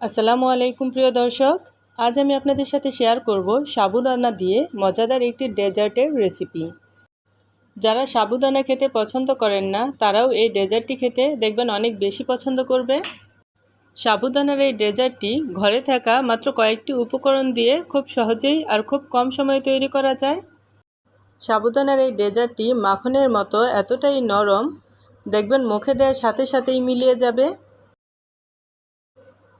আসসালামু আলাইকুম প্রিয় দর্শক, আজ আমি আপনাদের সাথে শেয়ার করব সাবুদানা দিয়ে মজাদার একটি ডেজার্টের রেসিপি যারা সাবুদানা খেতে পছন্দ করেন না, তারাও এই ডেজার্টটি খেতে দেখবেন অনেক বেশি পছন্দ করবে। সাবুদানার এই ডেজার্টটি ঘরে থাকা মাত্র কয়েকটি উপকরণ দিয়ে খুব সহজেই আর খুব কম সময়ে তৈরি করা যায়। সাবুদানার এই ডেজার্টটি মাখনের মতো এতটাই নরম, দেখবেন মুখে দেওয়ার সাথে সাথেই মিলিয়ে যাবে।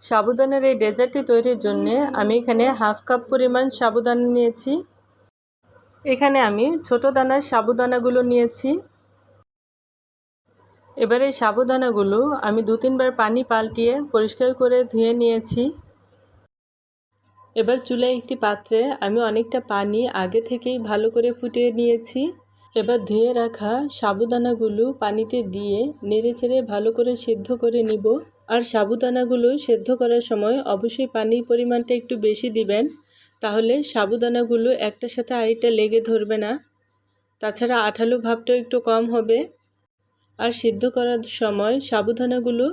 সাবুদানার এই ডেজার্টটি তৈরির জন্য আমি এখানে হাফ কাপ পরিমাণ সাবুদানা নিয়েছি। এখানে আমি ছোট দানার সাবুদানাগুলো নিয়েছি। এবার এই সাবুদানাগুলো আমি দু তিনবার পানি পাল্টিয়ে পরিষ্কার করে ধুয়ে নিয়েছি। এবার চুলায় একটি পাত্রে আমি অনেকটা পানি আগে থেকেই ভালো করে ফুটিয়ে নিয়েছি। এবার ধুয়ে রাখা সাবুদানাগুলো পানিতে দিয়ে নেড়ে ভালো করে সিদ্ধ করে নিব। আর সাবুদানাগুলো সেদ্ধ করার সময় অবশ্যই পানির পরিমাণটা একটু বেশি দিবেন। তাহলে সাবুদানাগুলো একটার সাথে আরেকটা লেগে ধরবে না। তাছাড়া আঠালো ভাবটাও একটু কম হবে। আর সিদ্ধ করার সময় সাবুদানাগুলো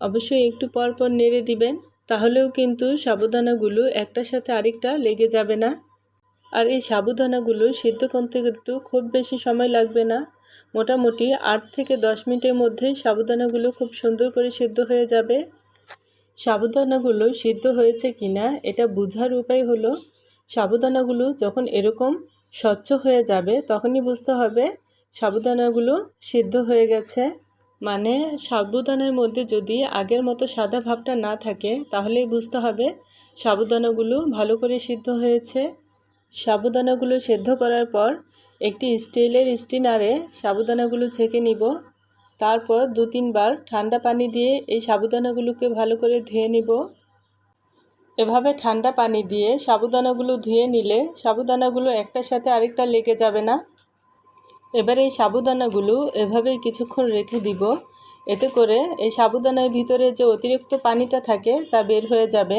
অবশ্যই একটু পর পর নেড়ে দিবেন। তাহলেও কিন্তু সাবুদানাগুলো একটার সাথে আরেকটা লেগে যাবে না। আর এই সাবুদানাগুলো সিদ্ধ করতে কিন্তু খুব বেশি সময় লাগবে না। মোটামুটি আট থেকে দশ মিনিটের মধ্যে সাবুদানাগুলো খুব সুন্দর করে সিদ্ধ হয়ে যাবে। সাবুদানাগুলো সিদ্ধ হয়েছে কিনা এটা বোঝার উপায় হলো, সাবুদানাগুলো যখন এরকম স্বচ্ছ হয়ে যাবে তখনই বুঝতে হবে সাবুদানাগুলো সিদ্ধ হয়ে গেছে। মানে সাবুদানার মধ্যে যদি আগের মতো সাদা ভাবটা না থাকে তাহলেই বুঝতে হবে সাবুদানাগুলো ভালো করে সিদ্ধ হয়েছে। সাবুদানাগুলো সেদ্ধ করার পর একটি স্টিলের স্টিনারে সাবুদানাগুলো ছেঁকে নিব। তারপর দু তিনবার ঠান্ডা পানি দিয়ে এই সাবুদানাগুলোকে ভালো করে ধুয়ে নিব। এভাবে ঠান্ডা পানি দিয়ে সাবুদানাগুলো ধুয়ে নিলে সাবুদানাগুলো একটার সাথে আরেকটা লেগে যাবে না। এবার এই সাবুদানাগুলো এভাবেই কিছুক্ষণ রেখে দিব। এতে করে এই সাবুদানার ভিতরে যে অতিরিক্ত পানিটা থাকে তা বের হয়ে যাবে।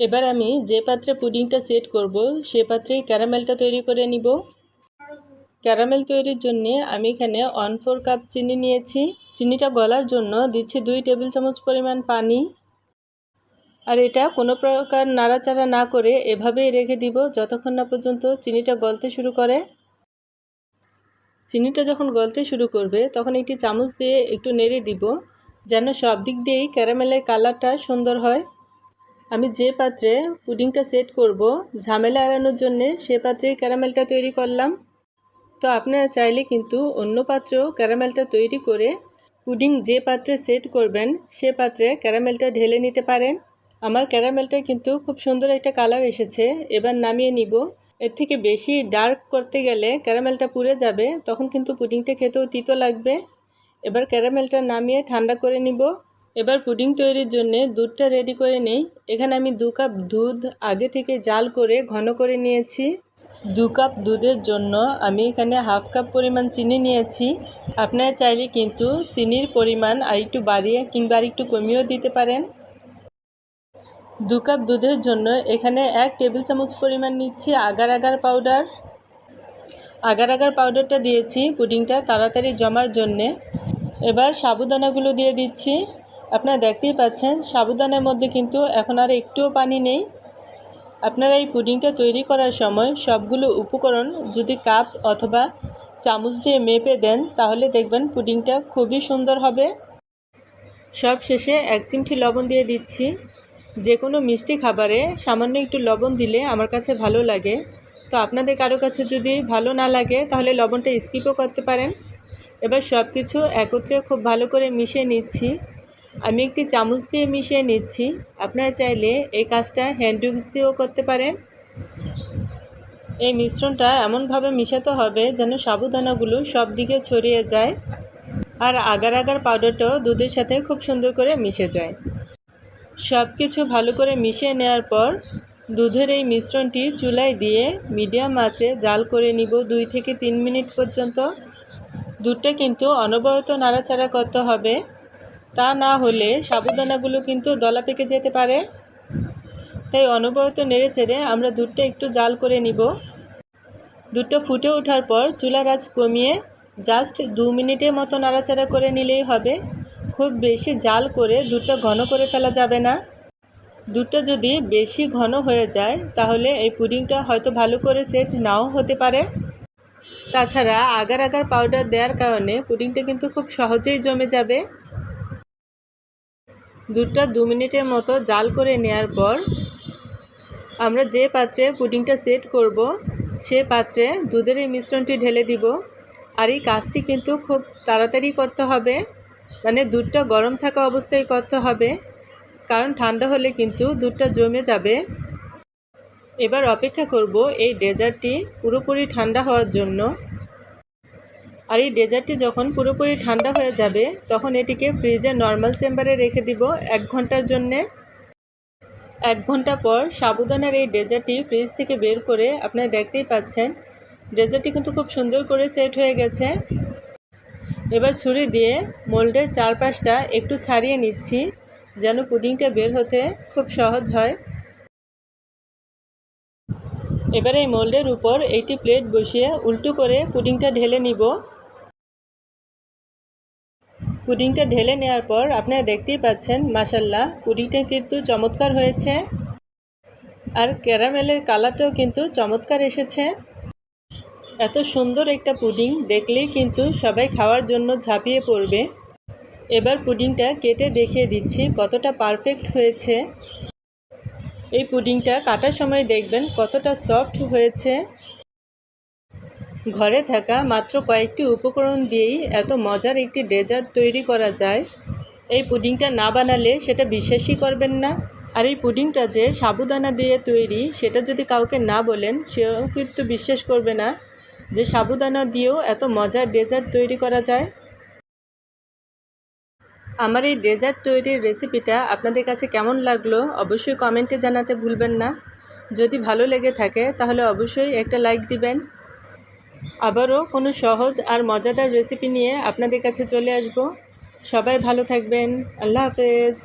এবার আমি যে পাত্রে পুডিংটা সেট করব সে পাত্রেই ক্যারামেলটা তৈরি করে নিব। ক্যারামেল তৈরির জন্য আমি এখানে ওয়ান ফোর কাপ চিনি নিয়েছি। চিনিটা গলার জন্য দিচ্ছি দুই টেবিল চামচ পরিমাণ পানি। আর এটা কোনো প্রকার নাড়াচাড়া না করে এভাবেই রেখে দিব যতক্ষণ না পর্যন্ত চিনিটা গলতে শুরু করে। চিনিটা যখন গলতে শুরু করবে তখন একটি চামচ দিয়ে একটু নেড়ে দিব যেন সব দিক দিয়েই ক্যারামেলের কালারটা সুন্দর হয়। আমি যে পাত্রে পুডিংটা সেট করব, ঝামেলা এড়ানোর জন্যে সে পাত্রেই ক্যারামেলটা তৈরি করলাম। তো আপনারা চাইলে কিন্তু অন্য পাত্রেও ক্যারামেলটা তৈরি করে পুডিং যে পাত্রে সেট করবেন, সে পাত্রে ক্যারামেলটা ঢেলে নিতে পারেন। আমার ক্যারামেলটা কিন্তু খুব সুন্দর একটা কালার এসেছে। এবার নামিয়ে নিব। এর থেকে বেশি ডার্ক করতে গেলে ক্যারামেলটা পুড়ে যাবে, তখন কিন্তু পুডিংটা খেতেও তিতো লাগবে। এবার ক্যারামেলটা নামিয়ে ঠান্ডা করে নিব। এবার পুডিং তৈরির জন্য দুধটা রেডি করে নেই। এখানে আমি দু কাপ দুধ আগে থেকে জাল করে ঘন করে নিয়েছি। দু কাপ দুধের জন্য আমি এখানে হাফ কাপ পরিমাণ চিনি নিয়েছি। আপনারা চাইলে কিন্তু চিনির পরিমাণ আর একটু বাড়িয়ে কিংবা আর একটু কমিয়েও দিতে পারেন। দু কাপ দুধের জন্য এখানে এক টেবিল চামচ পরিমাণ নিচ্ছি agar agar powder. Agar agar পাউডারটা দিয়েছি, পুডিংটা তাড়াতাড়ি জমার জন্যে। এবার সাবুদানাগুলো দিয়ে দিচ্ছি। আপনারা দেখতেই পাচ্ছেন, সাবুদানার মধ্যে কিন্তু এখন আর একটুও পানি নেই। আপনারা এই পুডিংটা তৈরি করার সময় সবগুলো উপকরণ যদি কাপ অথবা চামচ দিয়ে মেপে দেন, তাহলে দেখবেন পুডিংটা খুবই সুন্দর হবে। সব শেষে এক চিমটি লবণ দিয়ে দিচ্ছি। যে কোনো মিষ্টি খাবারে সামান্য একটু লবণ দিলে আমার কাছে ভালো লাগে। তো আপনাদের কারও কাছে যদি ভালো না লাগে, তাহলে লবণটা স্কিপও করতে পারেন। এবার সব কিছু একত্রে খুব ভালো করে মিশিয়ে নিচ্ছি। আমি একটি চামচ দিয়ে মিশিয়ে নিচ্ছি। আপনারা চাইলে এই কাজটা হ্যান্ড উইক্স দিয়েও করতে পারেন। এই মিশ্রণটা এমনভাবে মিশাতে হবে যেন সাবুদানাগুলো সব দিকে ছড়িয়ে যায় আর আগার আগার পাউডারটাও দুধের সাথে খুব সুন্দর করে মিশে যায়। সব কিছু ভালো করে মিশিয়ে নেওয়ার পর দুধের এই মিশ্রণটি চুলায় দিয়ে মিডিয়াম আঁচে জাল করে নিব দুই থেকে তিন মিনিট পর্যন্ত। দুধটা কিন্তু অনবরত নাড়াচাড়া করতে হবে। তা না হলে সাবুদানাগুলো কিন্তু দলা পেকে যেতে পারে। তাই অনবরত নেড়ে চেড়ে আমরা দুধটা একটু জাল করে নিব। দুধটা ফুটে ওঠার পর চুলার আঁচ কমিয়ে জাস্ট দু মিনিটের মতো নাড়াচাড়া করে নিলেই হবে। খুব বেশি জাল করে দুধটা ঘন করে ফেলা যাবে না। দুধটা যদি বেশি ঘন হয়ে যায়, তাহলে এই পুডিংটা হয়তো ভালো করে সেট নাও হতে পারে। তাছাড়া আগার আগার পাউডার দেওয়ার কারণে পুডিংটা কিন্তু খুব সহজেই জমে যাবে। দুধটা দু মিনিটের মতো জাল করে নেওয়ার পর আমরা যে পাত্রে পুডিংটা সেট করব, সে পাত্রে দুধের এই মিশ্রণটি ঢেলে দিব। আর এই কাজটি কিন্তু খুব তাড়াতাড়ি করতে হবে। মানে দুধটা গরম থাকা অবস্থায় করতে হবে, কারণ ঠান্ডা হলে কিন্তু দুধটা জমে যাবে। এবার অপেক্ষা করব এই ডেজার্টটি পুরোপুরি ঠান্ডা হওয়ার জন্য। আর এই ডেজার্টটি যখন পুরোপুরি ঠান্ডা হয়ে যাবে, তখন এটিকে ফ্রিজে নর্মাল চেম্বারে রেখে দিব এক ঘণ্টার জন্যে। এক ঘণ্টা পর সাবুদানার এই ডেজার্টটি ফ্রিজ থেকে বের করে আপনারা দেখতেই পাচ্ছেন, ডেজার্টটি কিন্তু খুব সুন্দর করে সেট হয়ে গেছে। এবার ছুরি দিয়ে মোল্ডের চারপাশটা একটু ছাড়িয়ে নিচ্ছি, যেন পুডিংটা বের হতে খুব সহজ হয়। এবার এই মোল্ডের উপর এইটি প্লেট বসিয়ে উল্টো করে পুডিংটা ঢেলে নিব। পুডিংটা ঢেলে নেওয়ার পর আপনারা দেখতেই পাচ্ছেন মাসাল্লাহ পুডিংটা কিন্তু চমৎকার হয়েছে। আর ক্যারামেলের কালারটাও কিন্তু চমৎকার এসেছে। এত সুন্দর একটা পুডিং দেখলেই কিন্তু সবাই খাওয়ার জন্য ঝাঁপিয়ে পড়বে। এবার পুডিংটা কেটে দেখিয়ে দিচ্ছি কতটা পারফেক্ট হয়েছে। এই পুডিংটা কাটার সময় দেখবেন কতটা সফট হয়েছে। ঘরে থাকা মাত্র কয়েকটি উপকরণ দিয়েই এত মজার একটি ডেজার্ট তৈরি করা যায়। এই পুডিংটা না বানালে সেটা বিশ্বাসই করবেন না। আর এই পুডিংটা যে সাবুদানা দিয়ে তৈরি, সেটা যদি কাউকে না বলেন, সেও কিন্তু বিশ্বাস করবে না যে সাবুদানা দিয়েও এত মজার ডেজার্ট তৈরি করা যায়। আমার এই ডেজার্ট তৈরির রেসিপিটা আপনাদের কাছে কেমন লাগল, অবশ্যই কমেন্টে জানাতে ভুলবেন না। যদি ভালো লেগে থাকে, তাহলে অবশ্যই একটা লাইক দিবেন। আবারও কোনো সহজ আর মজাদার রেসিপি নিয়ে আপনাদের কাছে চলে আসব। সবাই ভালো থাকবেন। আল্লাহ হাফেজ।